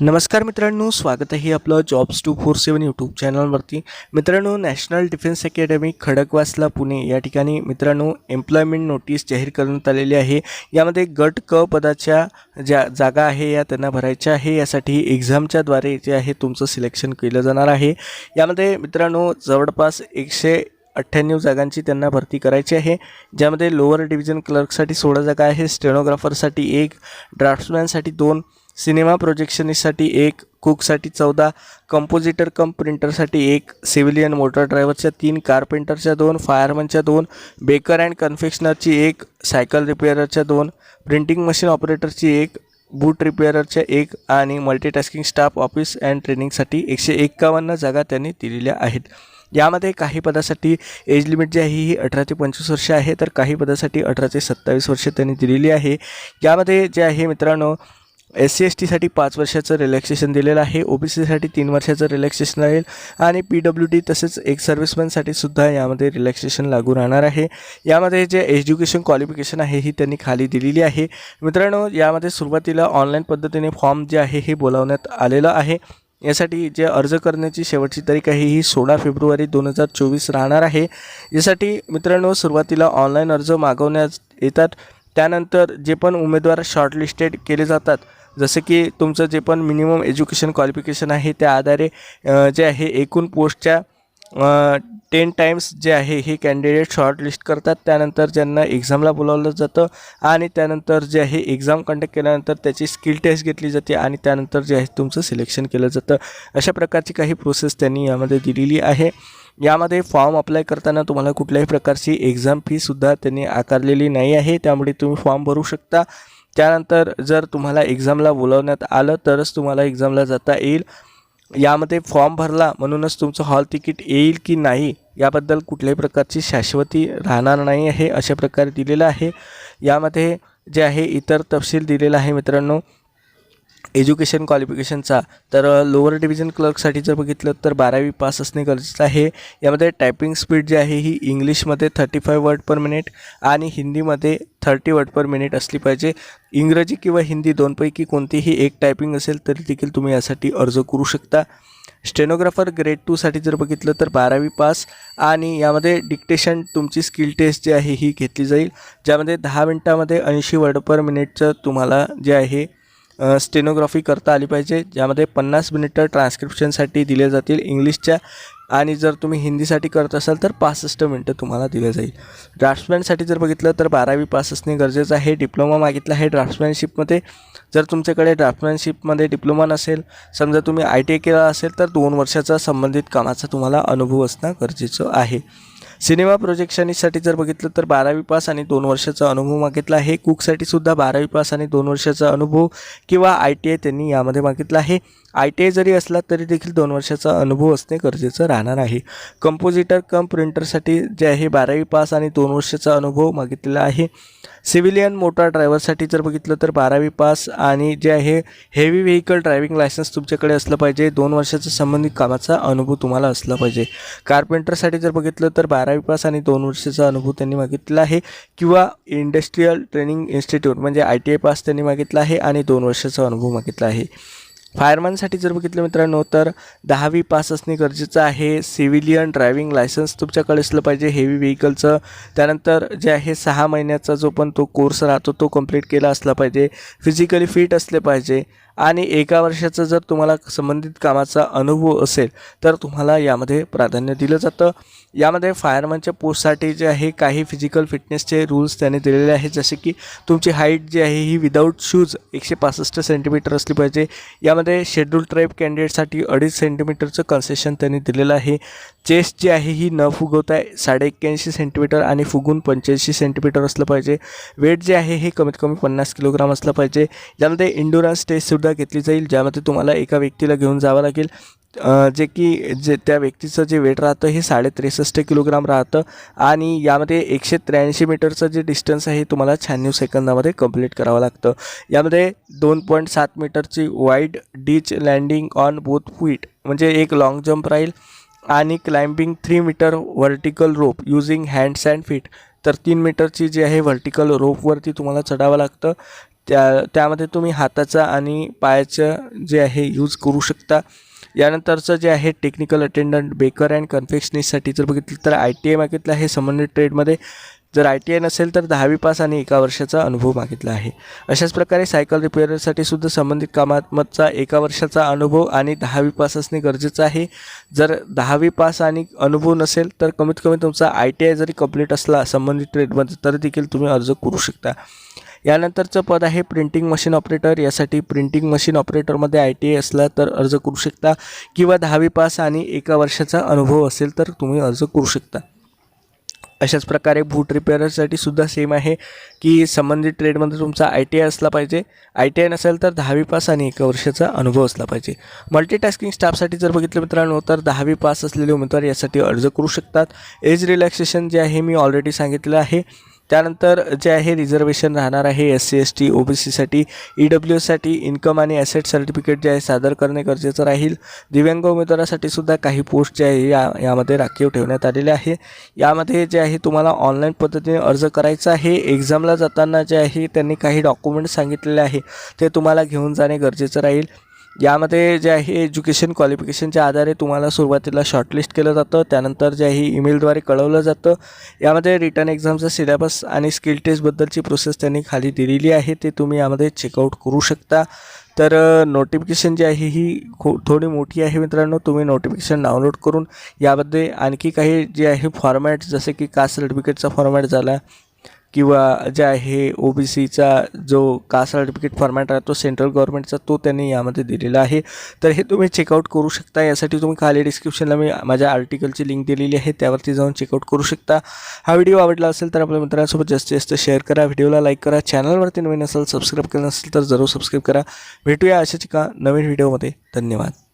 नमस्कार मित्रांनो स्वागत आहे आपलं jobs two four seven YouTube चॅनलवरती मित्रांनो national defence academy Khadakwasla Pune. या ठिकाणी मित्रांनो एम्प्लॉयमेंट नोटीस जाहीर करण्यात आलेली आहे. यामध्ये गट क पदाच्या ज्या जागा आहे या त्यांना भरायच्या आहे. यासाठी एक्झामच्या द्वारे जे आहे तुमचं सिलेक्शन केलं जाणार आहे. यामध्ये मित्रांनो जवळपास एकशे अठ्ठ्याण्णव जागांची त्यांना भरती करायची आहे. ज्यामध्ये लोअर डिव्हिजन क्लर्कसाठी सोळा जागा आहे स्टेनोग्राफरसाठी एक ड्राफ्ट्समॅनसाठी दोन सिनेमा प्रोजेक्शनिस्टसाठी एक कुकसाठी चौदा कंपोजिटर कम प्रिंटरसाठी एक सिव्हिलियन मोटर ड्रायव्हरच्या तीन कारपेंटरच्या दोन फायरमनच्या दोन बेकर अँड कन्फेक्शनरची एक सायकल रिपेअररच्या दोन प्रिंटिंग मशीन ऑपरेटरची एक बूट रिपेअररच्या एक आणि मल्टीटास्किंग स्टाफ ऑफिस अँड ट्रेनिंगसाठी एकशे एक्कावन्न जागा त्यांनी दिलेल्या आहेत. यामध्ये काही पदासाठी एज लिमिट जी आहे ही अठरा ते पंचवीस वर्ष आहे तर काही पदासाठी अठरा ते सत्तावीस वर्ष त्यांनी दिलेली आहे. यामध्ये जे आहे मित्रांनो एस सी एस टीसाठी पाच वर्षाचं रिलॅक्सेशन दिलेलं आहे. ओ बी सीसाठी तीन वर्षाचं रिलॅक्सेशन राहील. आणि पी डब्ल्यू डी तसेच एक सर्व्हिसमॅनसाठी सुद्धा यामध्ये रिलॅक्सेशन लागू राहणार आहे. यामध्ये जे एज्युकेशन क्वालिफिकेशन आहे ही त्यांनी खाली दिलेली आहे. मित्रांनो यामध्ये सुरुवातीला ऑनलाईन पद्धतीने फॉर्म जे आहे हे बोलावण्यात आलेलं आहे. यासाठी जे अर्ज करण्याची शेवटची तारीख आहे ही सोळा फेब्रुवारी दोन हजार चोवीस राहणार आहे. यासाठी मित्रांनो सुरुवातीला ऑनलाईन अर्ज मागवण्यात येतात. त्यानंतर जे पण उमेदवार शॉर्टलिस्टेड केले जातात जसं की तुमचं जे पण मिनिमम एज्युकेशन क्वालिफिकेशन आहे त्या आधारे जे आहे एकूण पोस्टच्या टेन टाईम्स जे आहे हे कॅन्डिडेट शॉर्टलिस्ट करतात. त्यानंतर ज्यांना एक्झामला बोलावलं जातं आणि त्यानंतर जे आहे एक्झाम कंडक्ट केल्यानंतर त्याची स्किल टेस्ट घेतली जाते आणि त्यानंतर जे आहे तुमचं सिलेक्शन केलं जातं. अशा प्रकारची काही प्रोसेस त्यांनी यामध्ये दिलेली आहे. यामध्ये फॉर्म अप्लाय करताना तुम्हाला कुठल्याही प्रकारची एक्झाम फीसुद्धा त्यांनी आकारलेली नाही आहे. त्यामुळे तुम्ही फॉर्म भरू शकता. त्यानंतर जर तुम्हाला एक्झामला बोलवण्यात आलं तरच तुम्हाला एक्झामला जाता येईल. यामध्ये फॉर्म भरला म्हणूनच तुमचं हॉल तिकीट येईल की नाही याबद्दल कुठल्याही प्रकारची शाश्वती राहणार नाही आहे अशा प्रकारे दिलेलं आहे. यामध्ये जे आहे इतर तपशील दिलेला आहे मित्रांनो. एज्युकेशन क्वालिफिकेशनचा तर लोअर डिव्हिजन क्लर्कसाठी जर बघितलं तर बारावी पास असणे गरजेचं आहे. यामध्ये टायपिंग स्पीड जी आहे ही इंग्लिशमध्ये thirty five word per minute आणि हिंदीमध्ये थर्टी वर्ड पर मिनिट असली पाहिजे. इंग्रजी किंवा हिंदी दोनपैकी कोणतीही एक टायपिंग असेल तरी देखील तुम्ही यासाठी अर्ज करू शकता. स्टेनोग्राफर ग्रेड टूसाठी जर बघितलं तर बारावी पास आणि यामध्ये डिक्टेशन तुमची स्किल टेस्ट जी आहे ही घेतली जाईल. ज्यामध्ये दहा मिनटामध्ये ऐंशी वर्ड पर मिनिटचं तुम्हाला जे आहे स्टेनोग्राफी करता आली पाहिजे. ज्यामध्ये पन्नास मिनिटं ट्रान्स्क्रिप्शनसाठी दिले जातील इंग्लिशच्या आणि जर तुम्ही हिंदीसाठी करत असाल तर पासष्ट मिनटं तुम्हाला दिलं जाईल. ड्राफ्ट्समॅनसाठी जर बघितलं तर बारावी पास असणे गरजेचं आहे. डिप्लोमा मागितला आहे ड्राफ्ट्समॅनशिपमध्ये जर तुमच्याकडे ड्राफ्ट्समॅनशिपमध्ये डिप्लोमा नसेल समजा तुम्ही आय टी आय केला असेल तर दोन वर्षाचा संबंधित कामाचा तुम्हाला अनुभव असणं गरजेचं आहे. सिनेमा प्रोजेक्शनिस्टसाठी जर बघितलं तर बारावी पास आणि दोन वर्षाचा अनुभव मागितला आहे. कुकसाठी सुद्धा बारावी पास आणि दोन वर्षाचा अनुभव किंवा आय टी आय त्यांनी यामध्ये मागितला आहे. आय टी आय जरी असला तरी देखील दोन वर्षाचा अनुभव असणे गरजेचं राहणार आहे. कंपोजिटर कम प्रिंटरसाठी जे आहे बारावी पास आणि दोन वर्षाचा अनुभव मागितलेला आहे. सिव्हिलियन मोटार ड्रायव्हरसाठी जर बघितलं तर बारावी पास आणि जे आहे हेवी व्हेकल ड्रायव्हिंग लायसन्स तुमच्याकडे असलं पाहिजे. दोन वर्षाचा संबंधित कामाचा अनुभव तुम्हाला असला पाहिजे. कार्पेंटरसाठी जर बघितलं तर बारावी पास आणि दोन वर्षाचा अनुभव त्यांनी मागितला आहे किंवा इंडस्ट्रीयल ट्रेनिंग इन्स्टिट्यूट म्हणजे आय टी आय पास त्यांनी मागितला आहे आणि दोन वर्षाचा अनुभव मागितला आहे. फायरमॅनसाठी जर बघितलं मित्रांनो तर दहावी पास असणे गरजेचं आहे. सिव्हिलियन ड्रायव्हिंग लायसन्स तुमच्याकडे असलं पाहिजे. हेवी व्हेकलचं त्यानंतर जे आहे सहा महिन्याचा जो पण तो कोर्स राहतो तो कंप्लीट केला असला पाहिजे. फिजिकली फिट असले पाहिजे. आणि एका वर्षाचा जर तुम्हाला संबंधित कामाचा अनुभव असेल तर तुम्हाला यामध्ये प्राधान्य दिलं जातं. यामध्ये फायरमॅनच्या पोस्टसाठी जे आहे काही फिजिकल फिटनेसचे रूल्स त्याने दिलेले आहेत. जसे की तुमची हाईट जी आहे ही विदाऊट शूज एकशे पासष्ट सेंटीमीटर असली पाहिजे. यामध्ये शेड्यूल ट्राईब कॅन्डिडेटसाठी अडीच सेंटीमीटरचं कन्सेशन त्यांनी दिलेलं आहे. चेस्ट जी आहे ही न फुगवता साडे एक्क्याऐंशी सेंटीमीटर आणि फुगून पंच्याऐंशी सेंटीमीटर असलं पाहिजे. वेट जे आहे हे कमीत कमी पन्नास किलोग्राम असलं पाहिजे. यामध्ये इंडोरन्स टेस्टसुद्धा घेतली जाईल ज्यामध्ये तुम्हाला एका व्यक्तीला घेऊन जावं लागेल. जे की जे त्या व्यक्तीचं जे वेट राहतं हे साडे त्रेसष्ट किलोग्राम राहतं आणि यामध्ये एकशे त्र्याऐंशी मीटरचं जे डिस्टन्स आहे तुम्हाला शहाण्णव सेकंदामध्ये कंप्लीट करावं लागतं. यामध्ये दोन पॉईंट सात मीटरची wide ditch landing on both feet म्हणजे एक लाँग जम्प राहील आणि climbing three metre vertical rope using hands and feet. तर तीन मीटरची जी आहे व्हर्टिकल रोपवरती तुम्हाला चढावं लागतं. त्या त्यामध्ये तुम्ही हाताचा आणि पायाचं जे आहे यूज करू शकता. यानंतरचं जे आहे टेक्निकल अटेंडंट बेकर अँड कन्फेक्शनिस्टसाठी जर बघितलं तर आय टी आय मागितलं आहे. संबंधित ट्रेडमध्ये जर आय टी आय नसेल तर दहावी पास आणि एका वर्षाचा अनुभव मागितला आहे. अशाच प्रकारे सायकल रिपेअरसाठी सुद्धा संबंधित कामात्मकचा एका वर्षाचा अनुभव आणि दहावी पास असणे गरजेचं आहे. जर दहावी पास आणि अनुभव नसेल तर कमीत कमी तुमचा आय टी आय जरी कंप्लीट असला संबंधित ट्रेडमध्ये तर देखील तुम्ही अर्ज करू शकता. यानंतरचं पद आहे प्रिंटिंग मशीन ऑपरेटर यासाठी प्रिंटिंग मशीन ऑपरेटरमध्ये आय टी आय असला तर अर्ज करू शकता किंवा दहावी पास आणि एका वर्षाचा अनुभव असेल तर तुम्ही अर्ज करू शकता. अशाच प्रकारे बूट रिपेअरसाठी सुद्धा सेम आहे की संबंधित ट्रेडमध्ये तुमचा आय टी आय असला पाहिजे. आय टी आय नसेल तर दहावी पास आणि एका वर्षाचा अनुभव असला पाहिजे. मल्टीटास्किंग स्टाफसाठी जर बघितलं मित्रांनो तर दहावी पास असलेले उमेदवार यासाठी अर्ज करू शकतात. एज रिलॅक्सेशन जे आहे मी ऑलरेडी सांगितलं आहे. त्यानंतर जे आहे रिझर्वेशन राहणार आहे S C S T O B सीसाठी ई डब्ल्यू एससाठी इन्कम आणि ॲसेट सर्टिफिकेट जे आहे सादर करणे गरजेचं राहील. दिव्यांग उमेदवारासाठी सुद्धा काही पोस्ट जे आहे या यामध्ये राखीव ठेवण्यात आलेले आहे. यामध्ये जे आहे तुम्हाला ऑनलाईन पद्धतीने अर्ज करायचा आहे. एक्झामला जाताना जे आहे त्यांनी काही डॉक्युमेंट्स सांगितलेले आहे ते तुम्हाला घेऊन जाणे गरजेचं राहील. यामध्ये जे आहे एज्युकेशन क्वालिफिकेशनच्या आधारे तुम्हाला सुरुवातीला शॉर्टलिस्ट केलं जातं. त्यानंतर जे आहे ईमेलद्वारे कळवलं जातं. यामध्ये रिटर्न एक्झामचा सिलेबस आणि स्किल टेस्टबद्दलची प्रोसेस त्यांनी खाली दिलेली आहे. ते तुम्ही यामध्ये चेकआउट करू शकता. तर नोटिफिकेशन जी आहे ही खो थोडी मोठी आहे मित्रांनो. तुम्ही नोटिफिकेशन डाउनलोड करून यामध्ये आणखी काही जे आहे फॉर्मॅट जसे की कास्ट सर्टिफिकेटचा फॉर्मॅट झाला किंवा जे आहे ओ बी सीचा जो कास्ट सर्टिफिकेट फॉर्मॅट आहे तो सेंट्रल गव्हर्नमेंटचा तो त्यांनी यामध्ये दिलेला आहे. तर हे तुम्ही चेकआउट करू शकता. यासाठी तुम्ही खाली डिस्क्रिप्शनला मी माझ्या आर्टिकलची लिंक दिलेली आहे. त्यावरती जाऊन चेकआउट करू शकता. हा व्हिडिओ आवडला असेल तर आपल्या मित्रांसोबत जास्तीत जास्त शेअर करा. व्हिडिओला लाईक करा. चॅनलवरती नवीन असेल सबस्क्राईब केलं नसेल तर जरूर सबस्क्राईब करा. भेटूया अशाच एका नवीन व्हिडिओमध्ये धन्यवाद.